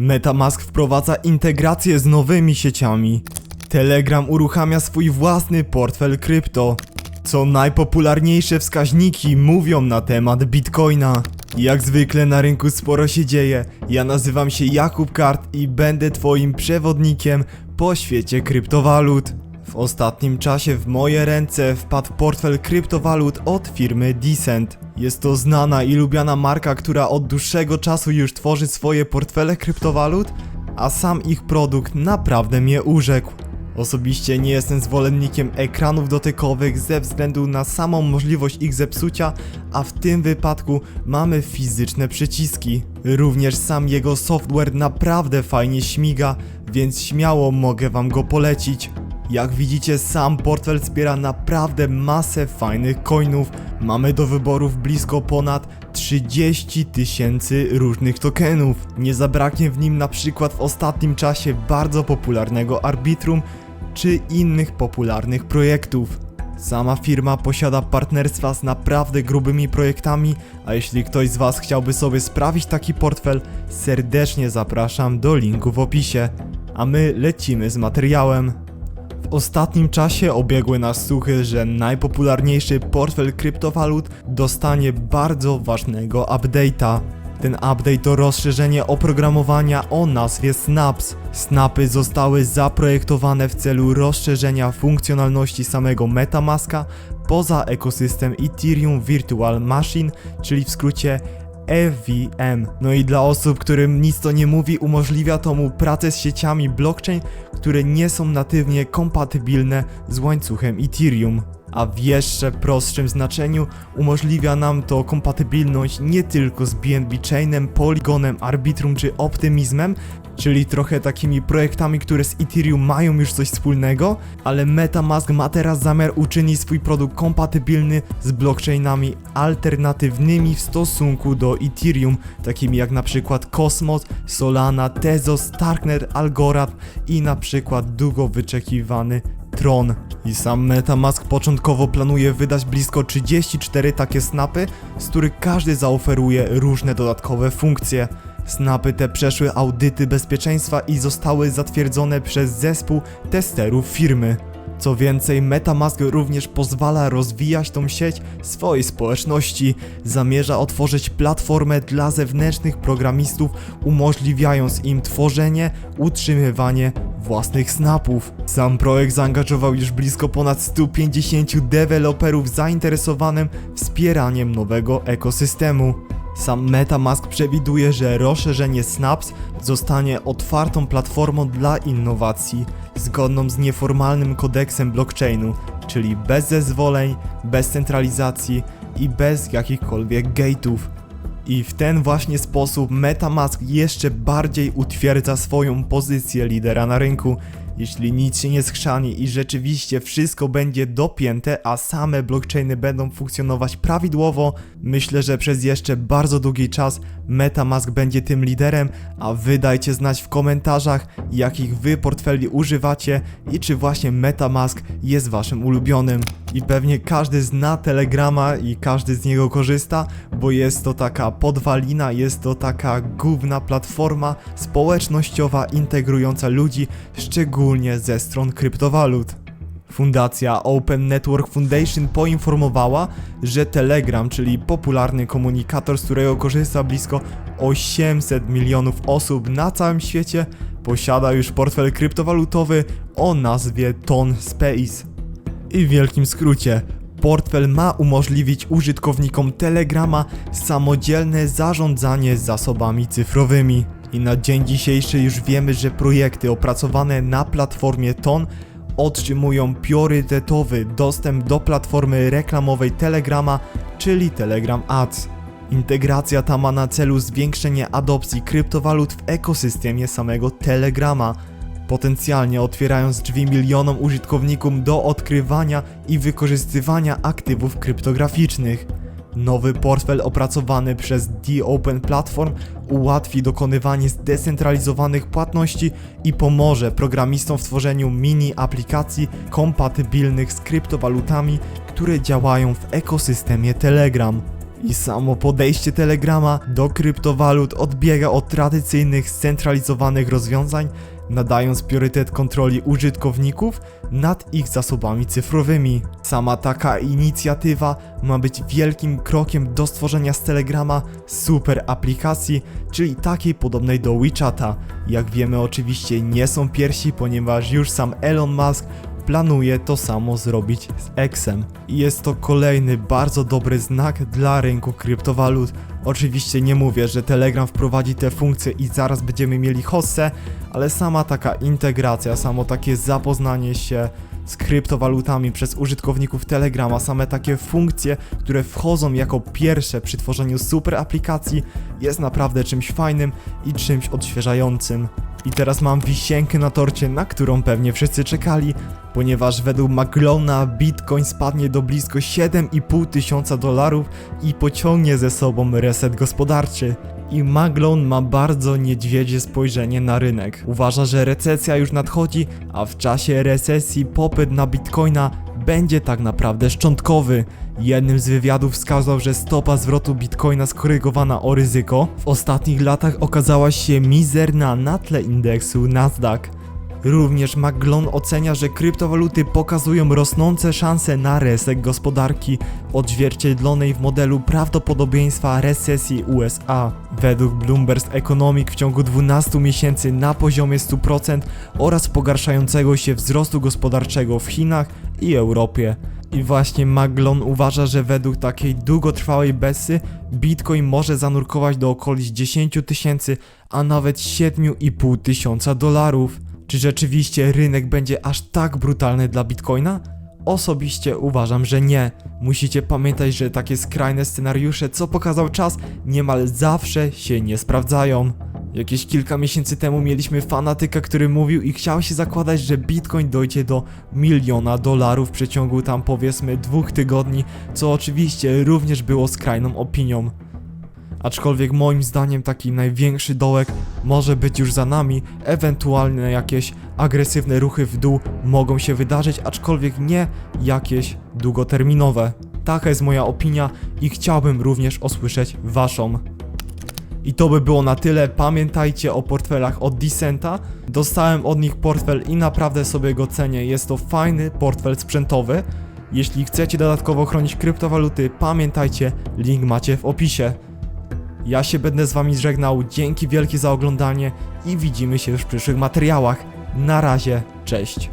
Metamask wprowadza integrację z nowymi sieciami. Telegram uruchamia swój własny portfel krypto. Co najpopularniejsze wskaźniki mówią na temat Bitcoina. Jak zwykle na rynku sporo się dzieje. Ja nazywam się Jakub Kart i będę Twoim przewodnikiem po świecie kryptowalut. W ostatnim czasie w moje ręce wpadł portfel kryptowalut od firmy Decent. Jest to znana i lubiana marka, która od dłuższego czasu już tworzy swoje portfele kryptowalut, a sam ich produkt naprawdę mnie urzekł. Osobiście nie jestem zwolennikiem ekranów dotykowych ze względu na samą możliwość ich zepsucia, a w tym wypadku mamy fizyczne przyciski. Również sam jego software naprawdę fajnie śmiga, więc śmiało mogę wam go polecić. Jak widzicie, sam portfel wspiera naprawdę masę fajnych coinów. Mamy do wyborów blisko ponad 30 tysięcy różnych tokenów. Nie zabraknie w nim na przykład w ostatnim czasie bardzo popularnego Arbitrum czy innych popularnych projektów. Sama firma posiada partnerstwa z naprawdę grubymi projektami, a jeśli ktoś z Was chciałby sobie sprawić taki portfel, serdecznie zapraszam do linku w opisie. A my lecimy z materiałem. W ostatnim czasie obiegły nas słuchy, że najpopularniejszy portfel kryptowalut dostanie bardzo ważnego update'a. Ten update to rozszerzenie oprogramowania o nazwie Snaps. Snapy zostały zaprojektowane w celu rozszerzenia funkcjonalności samego MetaMaska poza ekosystem Ethereum Virtual Machine, czyli w skrócie EVM. No i dla osób, którym nic to nie mówi, umożliwia to mu pracę z sieciami blockchain, które nie są natywnie kompatybilne z łańcuchem Ethereum. A w jeszcze prostszym znaczeniu umożliwia nam to kompatybilność nie tylko z BNB Chainem, Polygonem, Arbitrum czy Optymizmem, czyli trochę takimi projektami, które z Ethereum mają już coś wspólnego, ale MetaMask ma teraz zamiar uczynić swój produkt kompatybilny z blockchainami alternatywnymi w stosunku do Ethereum, takimi jak na przykład Cosmos, Solana, Tezos, Starknet, Algorand i na przykład długo wyczekiwany Tron. I sam MetaMask początkowo planuje wydać blisko 34 takie snapy, z których każdy zaoferuje różne dodatkowe funkcje. Snapy te przeszły audyty bezpieczeństwa i zostały zatwierdzone przez zespół testerów firmy. Co więcej, MetaMask również pozwala rozwijać tą sieć swojej społeczności. Zamierza otworzyć platformę dla zewnętrznych programistów, umożliwiając im tworzenie, utrzymywanie własnych snapów. Sam projekt zaangażował już blisko ponad 150 deweloperów zainteresowanym wspieraniem nowego ekosystemu. Sam MetaMask przewiduje, że rozszerzenie Snaps zostanie otwartą platformą dla innowacji, zgodną z nieformalnym kodeksem blockchainu, czyli bez zezwoleń, bez centralizacji i bez jakichkolwiek gate'ów. I w ten właśnie sposób MetaMask jeszcze bardziej utwierdza swoją pozycję lidera na rynku. Jeśli nic się nie schrzani i rzeczywiście wszystko będzie dopięte, a same blockchainy będą funkcjonować prawidłowo, myślę, że przez jeszcze bardzo długi czas MetaMask będzie tym liderem, a wy dajcie znać w komentarzach, jakich wy portfeli używacie i czy właśnie MetaMask jest waszym ulubionym. I pewnie każdy zna Telegrama i każdy z niego korzysta, bo jest to taka podwalina, jest to taka główna platforma społecznościowa integrująca ludzi, szczególnie ze stron kryptowalut. Fundacja Open Network Foundation poinformowała, że Telegram, czyli popularny komunikator, z którego korzysta blisko 800 milionów osób na całym świecie, posiada już portfel kryptowalutowy o nazwie Ton Space. I w wielkim skrócie, portfel ma umożliwić użytkownikom Telegrama samodzielne zarządzanie zasobami cyfrowymi. I na dzień dzisiejszy już wiemy, że projekty opracowane na platformie Ton otrzymują priorytetowy dostęp do platformy reklamowej Telegrama, czyli Telegram Ads. Integracja ta ma na celu zwiększenie adopcji kryptowalut w ekosystemie samego Telegrama, potencjalnie otwierając drzwi milionom użytkownikom do odkrywania i wykorzystywania aktywów kryptograficznych. Nowy portfel opracowany przez The Open Platform ułatwi dokonywanie zdecentralizowanych płatności i pomoże programistom w tworzeniu mini aplikacji kompatybilnych z kryptowalutami, które działają w ekosystemie Telegram. I samo podejście Telegrama do kryptowalut odbiega od tradycyjnych, scentralizowanych rozwiązań, nadając priorytet kontroli użytkowników nad ich zasobami cyfrowymi. Sama taka inicjatywa ma być wielkim krokiem do stworzenia z Telegrama super aplikacji, czyli takiej podobnej do WeChata. Jak wiemy oczywiście nie są pierwsi, ponieważ już sam Elon Musk planuje to samo zrobić z Xem. I jest to kolejny bardzo dobry znak dla rynku kryptowalut. Oczywiście nie mówię, że Telegram wprowadzi te funkcje i zaraz będziemy mieli hossę, ale sama taka integracja, samo takie zapoznanie się z kryptowalutami przez użytkowników Telegrama, same takie funkcje, które wchodzą jako pierwsze przy tworzeniu super aplikacji, jest naprawdę czymś fajnym i czymś odświeżającym. I teraz mam wisienkę na torcie, na którą pewnie wszyscy czekali, ponieważ według McGlona Bitcoin spadnie do blisko 7,5 tysiąca dolarów i pociągnie ze sobą reset gospodarczy. I Maglon ma bardzo niedźwiedzie spojrzenie na rynek. Uważa, że recesja już nadchodzi, a w czasie recesji popyt na bitcoina będzie tak naprawdę szczątkowy. Jednym z wywiadów wskazał, że stopa zwrotu bitcoina skorygowana o ryzyko w ostatnich latach okazała się mizerna na tle indeksu Nasdaq. Również Maglon ocenia, że kryptowaluty pokazują rosnące szanse na reset gospodarki, odzwierciedlonej w modelu prawdopodobieństwa recesji USA. Według Bloomberg Economic w ciągu 12 miesięcy na poziomie 100% oraz pogarszającego się wzrostu gospodarczego w Chinach i Europie. I właśnie Maglon uważa, że według takiej długotrwałej besy Bitcoin może zanurkować do okolic 10 tysięcy, a nawet 7,5 tysiąca dolarów. Czy rzeczywiście rynek będzie aż tak brutalny dla Bitcoina? Osobiście uważam, że nie. Musicie pamiętać, że takie skrajne scenariusze, co pokazał czas, niemal zawsze się nie sprawdzają. Jakieś kilka miesięcy temu mieliśmy fanatyka, który mówił i chciał się zakładać, że Bitcoin dojdzie do miliona dolarów w przeciągu tam powiedzmy dwóch tygodni, co oczywiście również było skrajną opinią. Aczkolwiek moim zdaniem taki największy dołek może być już za nami, ewentualne jakieś agresywne ruchy w dół mogą się wydarzyć, aczkolwiek nie jakieś długoterminowe. Taka jest moja opinia i chciałbym również usłyszeć waszą. I to by było na tyle. Pamiętajcie o portfelach od Decenta. Dostałem od nich portfel i naprawdę sobie go cenię. Jest to fajny portfel sprzętowy. Jeśli chcecie dodatkowo chronić kryptowaluty, pamiętajcie, link macie w opisie. Ja się będę z wami żegnał, dzięki wielkie za oglądanie i widzimy się już w przyszłych materiałach. Na razie, cześć.